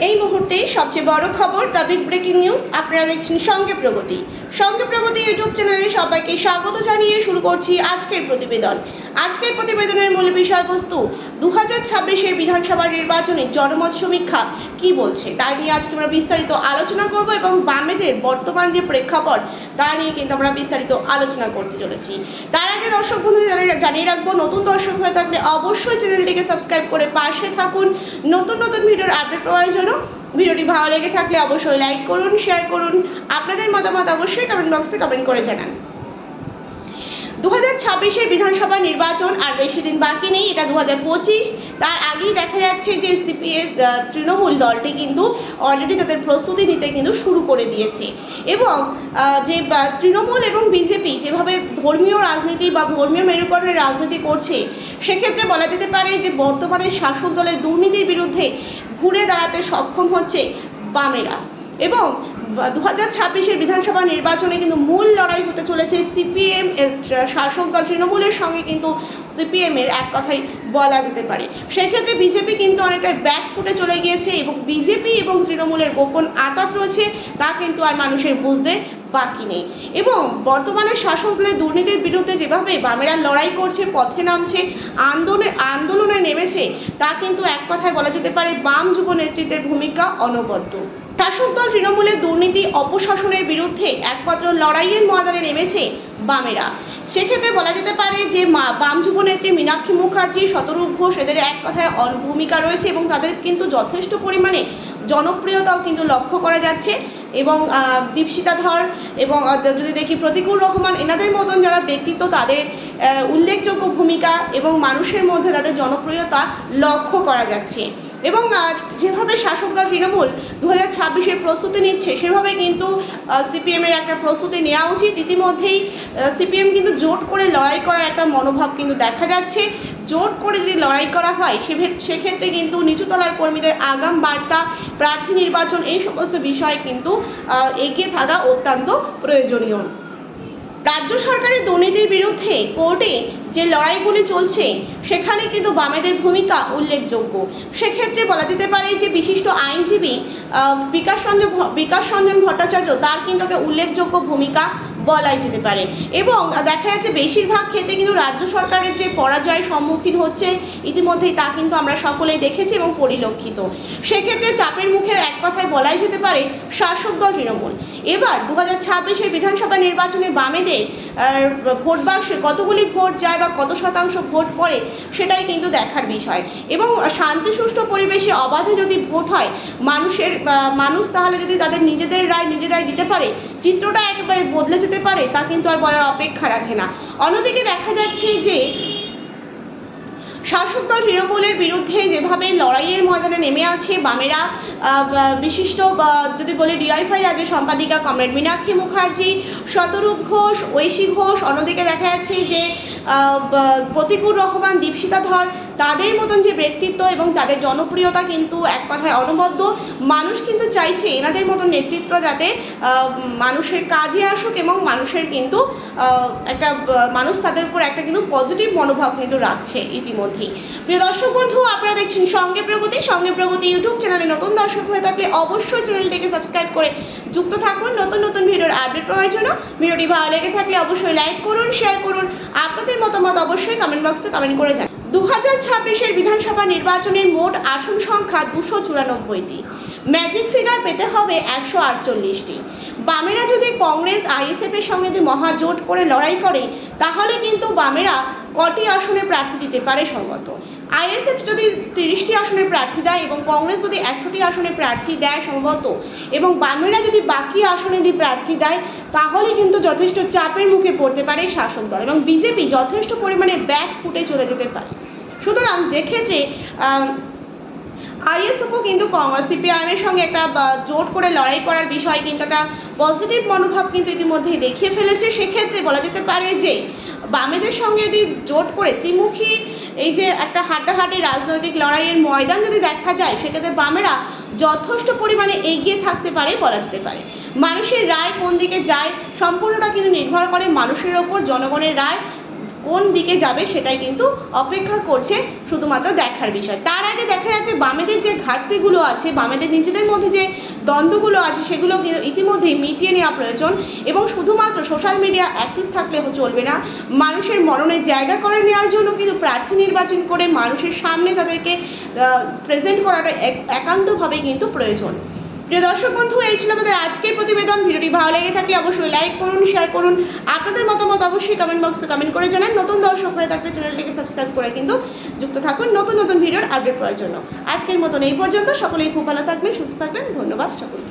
এই মুহূর্তে সবচেয়ে বড় খবর দ্য বিগ ব্রেকিং নিউজ আপনারা দেখছেন সঙ্গে প্রগতি। সঙ্গে প্রগতি ইউটিউব চ্যানেলে সবাইকে স্বাগত জানিয়ে শুরু করছি আজকের প্রতিবেদন। আজকের প্রতিবেদনের মূল বিষয়বস্তু দু হাজার ছাব্বিশের বিধানসভা নির্বাচনে জনমত সমীক্ষা কি বলছে? তাই নিয়ে আজকে আমরা বিস্তারিত আলোচনা করব এবং বামেদের বর্তমান যে প্রেক্ষাপট, তা নিয়ে কিন্তু আমরা বিস্তারিত আলোচনা করতে চলেছি। তার আগে দর্শক বন্ধু জানিয়ে রাখব, নতুন দর্শক হয়ে থাকলে অবশ্যই চ্যানেলটিকে সাবস্ক্রাইব করে পাশে থাকুন। নতুন নতুন ভিডিওর আপডেট পাওয়ার জন্য ভিডিওটি ভালো লেগে থাকলে অবশ্যই লাইক করুন শেয়ার করুন। আপনাদের মতামত অবশ্যই কমেন্ট বক্সে কমেন্ট করে জানান। দু হাজার ছাব্বিশের বিধানসভা নির্বাচন আর বেশি দিন বাকি নেই, এটা দু হাজার পঁচিশ। তার আগেই দেখা যাচ্ছে যে সিপিএস তৃণমূল দলটি কিন্তু অলরেডি তাদের প্রস্তুতি নিতে কিন্তু শুরু করে দিয়েছে। এবং যে তৃণমূল এবং বিজেপি যেভাবে ধর্মীয় রাজনীতি বা ধর্মীয় মেরুকরণের রাজনীতি করছে, সেক্ষেত্রে বলা যেতে পারে যে বর্তমানে শাসক দলের দুর্নীতির বিরুদ্ধে ঘুরে দাঁড়াতে সক্ষম হচ্ছে বামেরা। এবং দু হাজার ছাব্বিশের বিধানসভা নির্বাচনে কিন্তু মূল লড়াই হতে চলেছে সিপিএম শাসক দল তৃণমূলের সঙ্গে কিন্তু সিপিএম এর এক কথাই বলা যেতে পারে। সেক্ষেত্রে বিজেপি কিন্তু অনেকটা ব্যাক ফুটে চলে গিয়েছে এবং বিজেপি এবং তৃণমূলের গোপন আঘাত রয়েছে, তা কিন্তু আর মানুষের বুঝতে বাকি নেই। এবং বর্তমানে শাসক দলের দুর্নীতির বিরুদ্ধে যেভাবে বামেরা লড়াই করছে, পথে নামছে, আন্দোলনে আন্দোলনে নেমেছে, তা কিন্তু এক কথায় বলা যেতে পারে বাম যুব নেতৃত্বের ভূমিকা অনবদ্য। শাসক দল তৃণমূলের দুর্নীতি অপশাসনের বিরুদ্ধে একমাত্র লড়াইয়ের ময়দানে নেমেছে বামেরা। সেক্ষেত্রে বলা যেতে পারে যে বাম যুব নেত্রী মীনাক্ষী মুখার্জি, শতরূপ ঘোষ এদের এক কথায় ভূমিকা রয়েছে এবং তাদের কিন্তু যথেষ্ট পরিমাণে জনপ্রিয়তাও কিন্তু লক্ষ্য করা যাচ্ছে। এবং দীপশিতা ধর এবং যদি দেখি প্রতিকুল রহমান, এনাদের মতন যারা ব্যক্তিত্ব, তাদের উল্লেখযোগ্য ভূমিকা এবং মানুষের মধ্যে তাদের জনপ্রিয়তা লক্ষ্য করা যাচ্ছে। এবং যেভাবে শাসক দল তৃণমূল দু হাজার ছাব্বিশের প্রস্তুতি নিচ্ছে, সেভাবে কিন্তু সিপিএমের একটা প্রস্তুতি নেওয়া উচিত। ইতিমধ্যেই সিপিএম কিন্তু জোট করে লড়াই করার একটা মনোভাব কিন্তু দেখা যাচ্ছে। জোট করে যদি লড়াই করা হয় সেভে- সেক্ষেত্রে কিন্তু নিচুতলার কর্মীদের আগাম বার্তা, প্রার্থী নির্বাচন, এই সমস্ত বিষয় কিন্তু এগিয়ে থাকা অত্যন্ত প্রয়োজনীয়। রাজ্য সরকারের দুর্নীতির বিরুদ্ধে কোর্টে যে লড়াইগুলি চলছে, সেখানে কিন্তু বামেদের ভূমিকা উল্লেখযোগ্য। সেক্ষেত্রে বলা যেতে পারে যে বিশিষ্ট আইনজীবী বিকাশ রঞ্জন বিকাশ রঞ্জন ভট্টাচার্য তার কিন্তু একটা উল্লেখযোগ্য ভূমিকা বলাই যেতে পারে। এবং দেখা যাচ্ছে বেশিরভাগ ক্ষেত্রে কিন্তু রাজ্য সরকারের যে পরাজয়ের সম্মুখীন হচ্ছে, ইতিমধ্যেই তা কিন্তু আমরা সকলেই দেখেছি এবং পরিলক্ষিত। সেক্ষেত্রে চাপের মুখে এক কথায় বলাই যেতে পারে শাসক দল তৃণমূল। এবার দু হাজার ছাব্বিশের বিধানসভা নির্বাচনে বামেদের ভোট বাক্সে কতগুলি ভোট যায় বা কত শতাংশ ভোট পড়ে, সেটাই কিন্তু দেখার বিষয়। এবং শান্তি সুষ্ঠু পরিবেশে অবাধে যদি ভোট হয়, মানুষের মানুষ তাহলে যদি তাদের নিজেদের রায় নিজেরাই দিতে পারে চিত্রটা একেবারে বদলে যেতে পারে, তা কিন্তু আর বলার অপেক্ষা রাখে না। অন্যদিকে দেখা যাচ্ছে যে, শাসক দল তৃণমূলের বিরুদ্ধে যেভাবে লড়াইয়ের ময়দানে নেমে আছে, বামেরা বিশিষ্ট যদি বলি ডিআইফাই রাজ্যের সম্পাদিকা কমরেড মীনাক্ষী মুখার্জি, শতরূপ ঘোষ, ঐশী ঘোষ, অন্যদিকে দেখা যাচ্ছে যে প্রতিকুল রহমান, দীপশিতা ধর তাদের মতন যে ব্যক্তিত্ব এবং তাদের জনপ্রিয়তা কিন্তু এক কথায় অনবদ্য, মানুষ কিন্তু চাইছে এনাদের মতন নেতৃত্ব যাতে মানুষের কাজে আসুক এবং মানুষের কিন্তু একটা মানুষ তাদের উপর একটা কিন্তু পজিটিভ মনোভাব কিন্তু রাখছে ইতিমধ্যেই। প্রিয় দর্শক বন্ধু, আপনারা দেখছেন সঙ্গে প্রগতি। সঙ্গে প্রগতি ইউটিউব চ্যানেলে নতুন দর্শক হয়ে থাকলে অবশ্যই চ্যানেলটিকে সাবস্ক্রাইব করে যুক্ত থাকুন। নতুন নতুন ভিডিওর আপডেট পাওয়ার জন্য ভিডিওটি ভালো লেগে থাকলে অবশ্যই লাইক করুন শেয়ার করুন। আপনাদের মতামত অবশ্যই কমেন্ট বক্সে কমেন্ট করে যান দু হাজার ছাব্বিশের বিধানসভা নির্বাচনের মোট আসন সংখ্যা দুশো চুরানব্বইটি। ম্যাজিক ফিগার পেতে হবে একশো আটচল্লিশটি। বামেরা যদি কংগ্রেস, আইএসএফের সঙ্গে যদি মহাজোট করে লড়াই করে, তাহলে কিন্তু বামেরা কটি আসনে প্রার্থী দিতে পারে সম্ভবত? আইএসএফ যদি তিরিশটি আসনে প্রার্থী দেয় এবং কংগ্রেস যদি একশোটি আসনে প্রার্থী দেয় সম্ভবত, এবং বামেরা যদি বাকি আসনে যদি প্রার্থী দেয়, তাহলে কিন্তু যথেষ্ট চাপের মুখে পড়তে পারে শাসক দল এবং বিজেপি যথেষ্ট পরিমাণে ব্যাক ফুটে চলে যেতে পারে। সুতরাং যে ক্ষেত্রে আইএসএফও কিন্তু কংগ্রেস, সিপিআইএমের সঙ্গে একটা জোট করে লড়াই করার বিষয় কিন্তু একটা পজিটিভ মনোভাব কিন্তু ইতিমধ্যেই দেখিয়ে ফেলেছে। সেক্ষেত্রে বলা যেতে পারে যে বামেদের সঙ্গে যদি জোট করে ত্রিমুখী এই যে একটা হাড্ডাহাড্ডি রাজনৈতিক লড়াইয়ের ময়দান যদি দেখা যায়, সেক্ষেত্রে বামেরা যথেষ্ট পরিমাণে এগিয়ে থাকতে পারে বলা যেতে পারে। মানুষের রায় কোন দিকে যায়, সম্পূর্ণটা কিন্তু নির্ভর করে মানুষের ওপর, জনগণের রায় কোন দিকে যাবে সেটাই কিন্তু অপেক্ষা করছে শুধুমাত্র দেখার বিষয়। তার আগে দেখা যাচ্ছে বামেদের যে ঘাটতিগুলো আছে, বামেদের নিজেদের মধ্যে যে দ্বন্দ্বগুলো আছে, সেগুলো ইতিমধ্যেই মিটিয়ে নেওয়া প্রয়োজন এবং শুধুমাত্র সোশ্যাল মিডিয়া অ্যাক্টিভ থাকলে চলবে না। মানুষের মননের জায়গা করে নেওয়ার জন্য কিন্তু প্রার্থী নির্বাচন করে মানুষের সামনে তাদেরকে প্রেজেন্ট করাটা এক- একান্তভাবে কিন্তু প্রয়োজন। প্রিয় দর্শক বন্ধু, এই ছিল আমাদের আজকের প্রতিবেদন। ভিডিওটি ভালো লেগে থাকলে অবশ্যই লাইক করুন শেয়ার করুন। আপনাদের মতামত অবশ্যই কমেন্ট বক্সে কমেন্ট করে জানান। নতুন দর্শক হয়ে থাকলে চ্যানেলটিকে সাবস্ক্রাইব করে কিন্তু যুক্ত থাকুন নতুন নতুন ভিডিওর আপডেট পাওয়ার জন্য। আজকের মতন এই পর্যন্ত। সকলেই খুব ভালো থাকবেন, সুস্থ থাকবেন। ধন্যবাদ সকলকে।